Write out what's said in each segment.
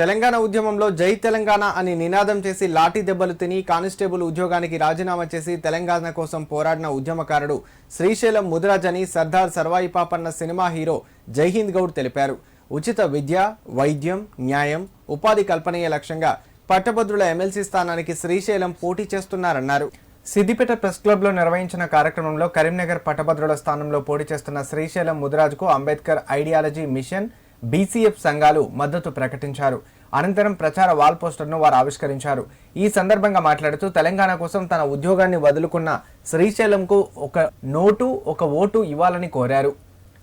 తెలంగాణ ఉద్యమంలో జై తెలంగాణ అని నినాదం చేసి లాఠీ దెబ్బలు తిని కానిస్టేబుల్ ఉద్యోగానికి రాజీనామా చేసి తెలంగాణ కోసం పోరాడిన ఉద్యమకారుడు శ్రీశైలం ముదిరాజ్ అని సర్దార్ సర్వాయి పాపన్న సినిమా హీరో జైహింద్ గౌడ్ తెలిపారు. ఉచిత విద్య వైద్యం న్యాయం ఉపాధి కల్పనీయ లక్ష్యంగా పట్టభద్రుల ఎమ్మెల్సీ స్థానానికి శ్రీశైలం పోటీ చేస్తున్నారన్నారు. సిద్దిపేట ప్రెస్ క్లబ్లో నిర్వహించిన కార్యక్రమంలో కరీంనగర్ పట్టభద్రుల స్థానంలో పోటీ చేస్తున్న శ్రీశైలం ముదిరాజ్కు అంబేద్కర్ ఐడియాలజీ మిషన్ బీసీఎఫ్ సంఘాలు మద్దతు ప్రకటించారు. అనంతరం ప్రచార వాల్ పోస్టర్ను వారు ఆవిష్కరించారు. ఈ సందర్భంగా మాట్లాడుతూ తెలంగాణ కోసం తన ఉద్యోగాన్ని వదులుకున్న శ్రీశైలంకు ఒక నోటు ఒక ఓటు ఇవ్వాలని కోరారు.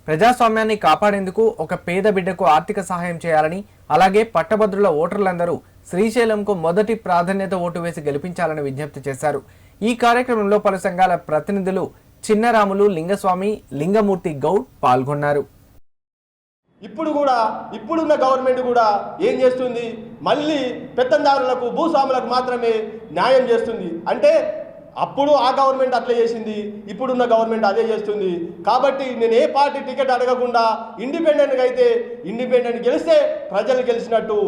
ప్రజాస్వామ్యాన్ని కాపాడేందుకు ఒక పేద బిడ్డకు ఆర్థిక సహాయం చేయాలని అలాగే పట్టభద్రుల ఓటర్లందరూ శ్రీశైలంకు మొదటి ప్రాధాన్యత ఓటు వేసి గెలిపించాలని విజ్ఞప్తి చేశారు. ఈ కార్యక్రమంలో పలు సంఘాల ప్రతినిధులు చిన్నరాములు లింగస్వామి లింగమూర్తి గౌడ్ పాల్గొన్నారు. ఇప్పుడు కూడా ఇప్పుడున్న గవర్నమెంట్ కూడా ఏం చేస్తుంది? మళ్ళీ పెత్తందారులకు భూస్వాములకు మాత్రమే న్యాయం చేస్తుంది. అంటే అప్పుడు ఆ గవర్నమెంట్ అట్లా చేసింది ఇప్పుడున్న గవర్నమెంట్ అదే చేస్తుంది. కాబట్టి నేను ఏ పార్టీ టికెట్ అడగకుండా ఇండిపెండెంట్గా అయితే ఇండిపెండెంట్ గెలిస్తే ప్రజలు గెలిచినట్టు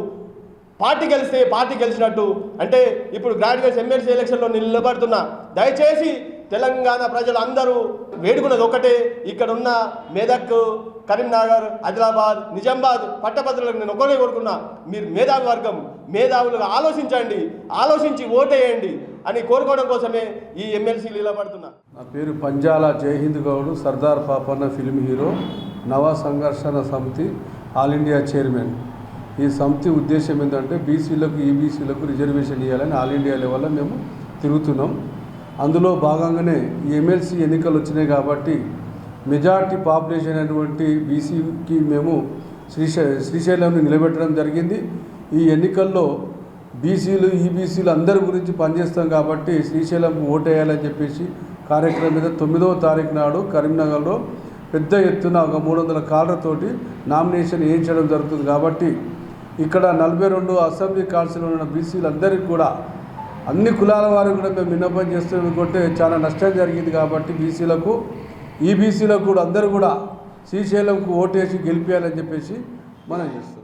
పార్టీ గెలిస్తే పార్టీ గెలిచినట్టు. అంటే ఇప్పుడు గ్రాడ్యుయేట్స్ ఎమ్మెల్సీ ఎలక్షన్లో నిలబడుతున్నా. దయచేసి తెలంగాణ ప్రజలు అందరూ వేడుకున్నది ఒకటే. ఇక్కడ ఉన్న మెదక్ కరీంనగర్ ఆదిలాబాద్ నిజామాబాద్ పట్టభద్రులకు నేను ఒకరే కోరుకున్నా మీరు మేధావి వర్గం మేధావులుగా ఆలోచించండి ఆలోచించి ఓటేయండి అని కోరుకోవడం కోసమే ఈ ఎమ్మెల్సీలు నిలబడుతున్నా నా పేరు పంజాల జైహింద్ గౌడ్ సర్దార్ పాపన్న ఫిల్మ్ హీరో నవ సంఘర్షణ సమితి ఆల్ ఇండియా చైర్మన్. ఈ సమితి ఉద్దేశం ఏంటంటే బీసీలకు ఈబీసీలకు రిజర్వేషన్ ఇవ్వాలని ఆల్ ఇండియా లెవెల్లో మేము తిరుగుతున్నాం. అందులో భాగంగానే ఈ ఎమ్మెల్సీ ఎన్నికలు వచ్చినాయి కాబట్టి మెజార్టీ పాపులేషన్ అయినటువంటి బీసీకి మేము శ్రీశై శ్రీశైలంని నిలబెట్టడం జరిగింది. ఈ ఎన్నికల్లో బీసీలు ఈబీసీలు అందరి గురించి పనిచేస్తాం కాబట్టి శ్రీశైలం ఓటేయాలని చెప్పేసి కార్యక్రమం మీద తొమ్మిదవ తారీఖు నాడు కరీంనగర్లో పెద్ద ఎత్తున ఒక మూడు వందల కాళ్ళతోటి నామినేషన్ వేయించడం జరుగుతుంది కాబట్టి ఇక్కడ నలభై రెండు అసెంబ్లీ కాన్సిల్ ఉన్న బీసీలు అందరికీ కూడా అన్ని కులాల వారు కూడా మేము విన్నపం చేస్తున్నాం కొట్టే చాలా నష్టం జరిగింది కాబట్టి బీసీలకు ఈబీసీలకు కూడా అందరూ కూడా శ్రీశైలంకు ఓటేసి గెలిపించాలని చెప్పేసి మనం చేస్తాం